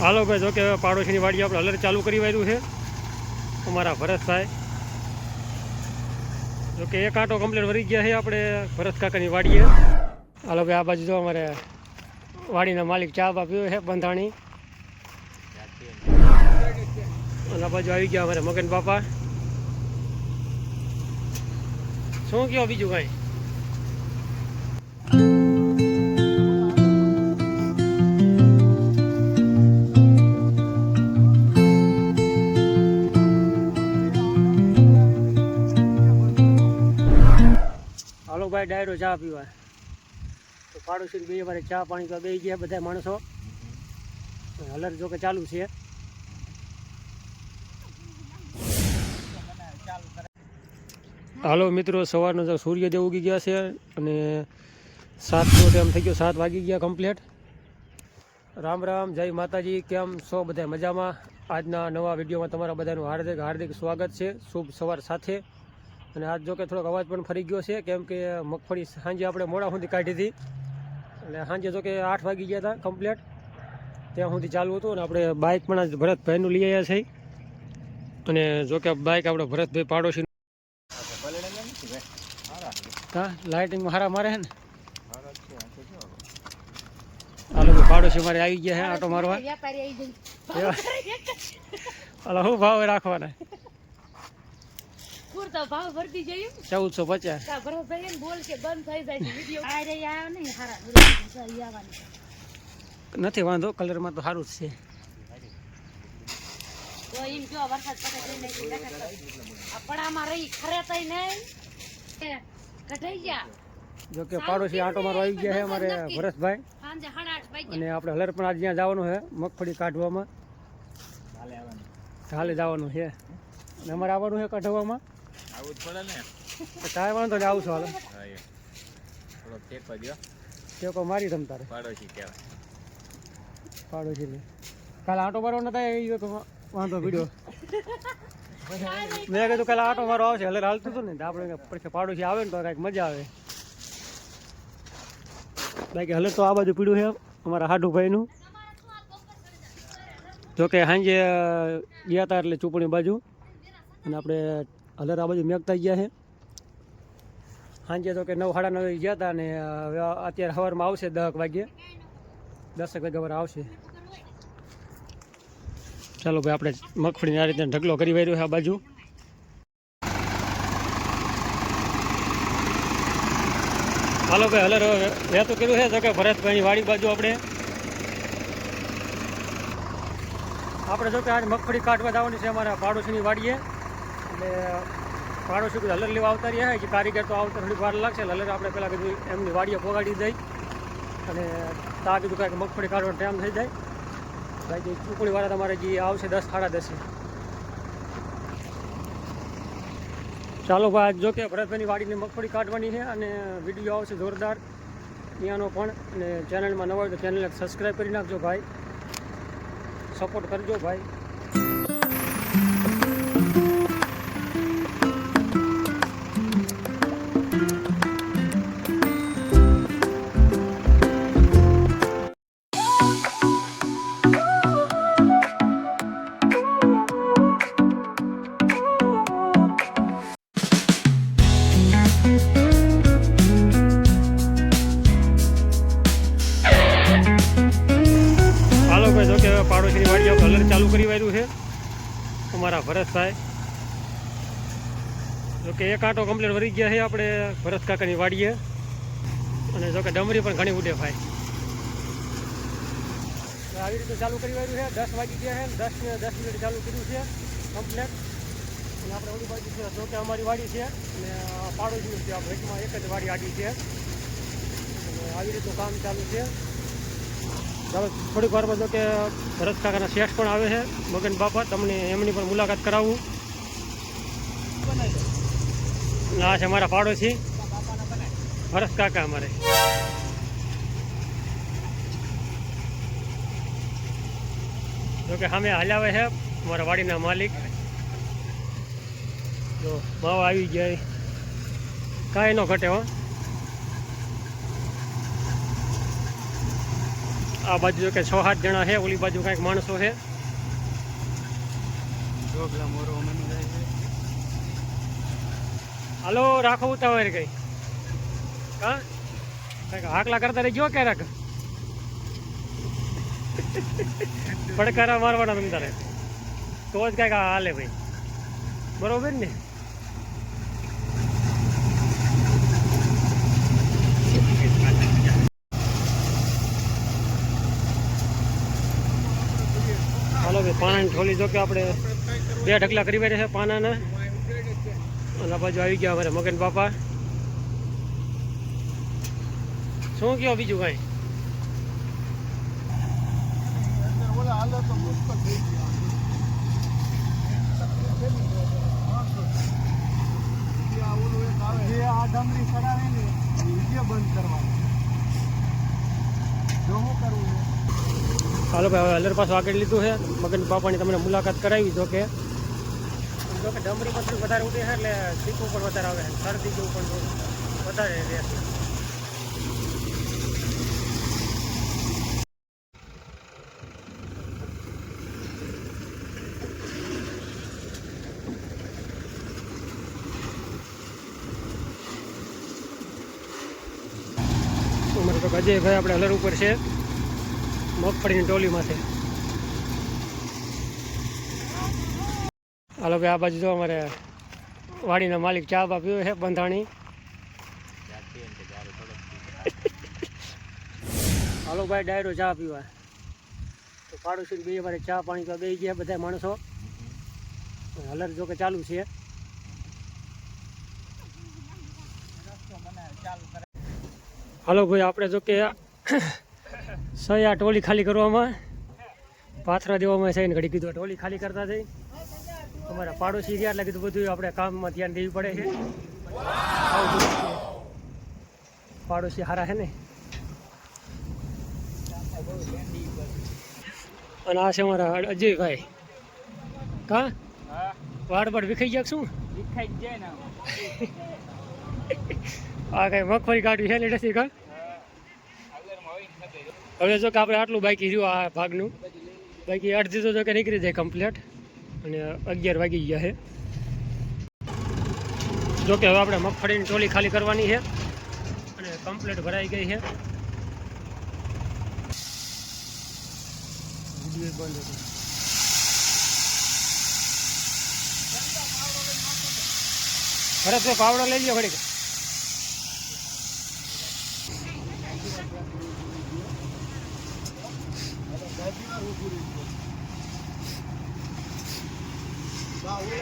હાલો ભાઈ, જો કે પાડોશીની વાડી આપણે હલર ચાલુ કરી વાર્યું છે. અમારા ભરતભાઈ જો કે એક આંટો કમ્પ્લેટ વરી ગયા છે આપણે ભરત કાકાની વાડીએ. હાલો ભાઈ, આ બાજુ જો અમારે વાડીના માલિક ચા બા પીવે છે, બંધાણી. અને આ બાજુ આવી ગયા અમારે મગન બાપા. શું કયો બીજું કાંઈ ડાયરો ચા પીવા તો પાડોશી બે વારે ચા પાણી પીવા બે ગયા બધા માણસો. હલર જો કે ચાલુ છે. હાલો મિત્રો, સવારનો જો સૂર્યદેવ ઉગી ગયા છે અને સાતનો ટાઈમ થઈ ગયો, સાત વાગી ગયા કમ્પ્લીટ રામ રામ, જય માતાજી, કેમ છો બધા મજામાં? આજના નવા વિડીયોમાં તમારા બધાનું હાર્દિક હાર્દિક સ્વાગત છે. શુભ સવાર સાથે. અને આજ જો કે થોડોક અવાજ પણ ફરી ગયો છે કેમ કે મગફળી સાંજે આપણે મોડા સુધી કાઢી હતી. એટલે સાંજે જો કે આઠ વાગી ગયા હતા કમ્પ્લેટ ત્યાં સુધી ચાલુ હતું અને આપણે બાઇક પણ આજ ભરતભાઈનું લઈ આવ્યા છીએ. અને જો કે બાઇક આપણે ભરતભાઈ પાડોશી હા લાઇટિંગમાં હારા મારે છે ને? હાલો પાડોશી મારે આવી ગયા હે આટો મારવા. હાલો શું ભાવ રાખવાના? પૂરતો ભાવ ભરતી જઈએ ચૌદસો પચાસ. બોલ કે બંધ થઈ જાય છે વિડિયો. આ રે નહીં હારા નથી વાંધો. કલરમાં તો સારું જ છે. તો એમ જો વરસાદ પડે તો નહીં રહી કઢાઈ ગયા. જો કે પાડોશી આટો મારો આવી ગયા છે અમારે ભરતભાઈ. અને આપણે હલર પણ આજે ત્યાં જવાનું છે મગફળી કાઢવામાં. કાલે જવાનું છે અને અમારે આવવાનું છે કાઢવામાં. આવું જ પડે ને. કાંઈ વાંધો નહીં આવું છું હાલો. થોડો ટેકો દો ટેકો મારી તમ તારે પાડોશી કહેવાય. પાડોશી પાડોશીને કાલે આટો ન નતા એ વાંધો પીડ્યો મેં કીધું કાલે આટો મારો આવશે હલર હાલતું હતું ને આપણે પછી પાડોશી આવે ને તો કાંઈક મજા આવે. બાકી હલે તો આ બાજુ પીડ્યું છે અમારા હાડુભાઈનું જોકે સાંજે ગયા હતા એટલે ચૂંટણી બાજુ. અને આપણે હલર આ બાજુ મેકતા ગયા છે. સાંજે તો કે નવ, સાડા નવે ગયા હતા અને અત્યારે સવારમાં આવશે દસ વાગ્યે. દસેક વાગ્યા પર આવશે. ચાલો ભાઈ, આપણે મગફળીને આ રીતે ઢગલો કરી વાર્યો છે આ બાજુ. હાલો ભાઈ હલર વહેતું કર્યું છે, તો કે ભરતભાઈની વાડી બાજુ આપણે. આપણે જો કે આજ મગફળી કાઢવા જવાની છે અમારા પાડોશીની વાડીએ. એટલે પાડોશી કોઈ હલર લેવા આવતા રહ્યા કે કારીગર તો આવતા થોડીક વાર લાગશે. એટલે હલર આપણે પહેલાં કીધું એમની વાડીએ પોગાડી દઈ અને તા કીધું કાંઈક મગફળી કાઢવાનો ટાઈમ થઈ જાય. બાકી ચૂંટણી વાળા તમારે જે આવશે દસ સાડા દસે. ચાલો ભાઈ જો કે ભરતભાઈની વાડીની મગફળી કાઢવાની છે અને વીડિયો આવશે જોરદાર. ત્યાંનો પણ અને ચેનલમાં નવા હોય તો ચેનલને સબસ્ક્રાઈબ કરી નાખજો ભાઈ. સપોર્ટ કરજો ભાઈ. અમારા ભરતભાઈ જોકે એક આટો કમ્પ્લીટ વરી ગયા છે આપણે ભરત કાકાની વાડીએ. અને જોકે ડમરી પણ ઘણી ઉડે ભાઈ. આવી રીતે ચાલુ કરી વાર્યું છે. દસ વાગી ગયા છે દસ ને દસ મિનિટ ચાલુ કર્યું છે કમ્પ્લેટ અને આપણે ઓલી બાજુ છે જોકે અમારી વાડી છે. અને પાડોશી છે, આ ભેટમાં એક જ વાડી આડી છે. અને આવી રીતનું કામ ચાલુ છે. થોડીક વારમાં જો કે ભરત કાકાના શેઠ પણ આવે છે, મગન બાપા, તમને એમની પણ મુલાકાત કરાવું. આ છે મારા પાડોશી. ભરત કાકા અમારે. જો કે સામે હલાવે છે મારા વાડીના માલિક. જો માવા આવી જાય કાંઈ ન ઘટે હો. આ બાજુ જો કે છ, સાત જણા છે, ઓલી બાજુ કાંઈક માણસો છે. હાલો, રાખો ઉતાવળ કઈ હા? કંઈક હાકલા કરતા રહી ગયો ક્યારેક? પડકારા મારવાના તમ તારે. તો જ કાંઈક હાલે ભાઈ. બરોબર ને? પાણાની ઠોલી જો કે આપણે બે ઢગલા કરી બેઠા છે પાનાના. અને બાજુ આવી ગયા અમારે મગન બાપા. શું કયો બીજું કાંઈ? હાલો ભાઈ, હવે અલર પાછું આગળ લીધું છે. મગન બાપાની તમને મુલાકાત કરાવી, જો કે. જો કે ડમરી પર વધારે ઉઠી છે, એટલે શીખવું પણ વધારે આવે શરદી જેવું પણ વધારે રહે અમારે તો અજયભાઈ આપણે હલર ઉપર છે. મગફળીની ટોલીમાંથી. હાલો ભાઈ, આ બાજુ જો અમારે વાડીના માલિક ચા બા પીવે છે, બંધાણી. હાલો ભાઈ, ડાયરો ચા પીવા. તો પાડોશી બે અમારે ચા પાણી તો બે ગયા બધા માણસો. હલર જો કે ચાલુ છે. હાલો ભાઈ, આપણે જો કે સયા ટોલી ખાલી કરવામાં. પાથરા દેવામાં છે ઘડી કીધું ટોલી ખાલી કરતા થઈ. અમારા પાડોશી રહ્યા એટલે કીધું બધું આપણે કામમાં ધ્યાન દેવી પડે છે. પાડોશી હારા છે ને? અને આ છે અમારા અજયભાઈ. કા? વાડ વાડ વિખાઈ ગયા શું? વિખાઈ જાય ને આ કઈ મગફળી કાઢવી છે ને કા આગળમાં હોય ને ખબર હવે જો કે આપણે આટલું બાકી રહ્યું આ ભાગનું. બાકી અડધી તો જો કે નીકળી જાય કમ્પ્લીટ અને અગિયાર વાગી ગયા છે. જો કે હવે આપણે મગફળીની ટોલી ખાલી કરવાની છે. અને કમ્પ્લીટ ભરાઈ ગઈ છે. બંધ હતો. પાવડો લઈ લ્યો ઘડીક. পুরোপুরি বা ওই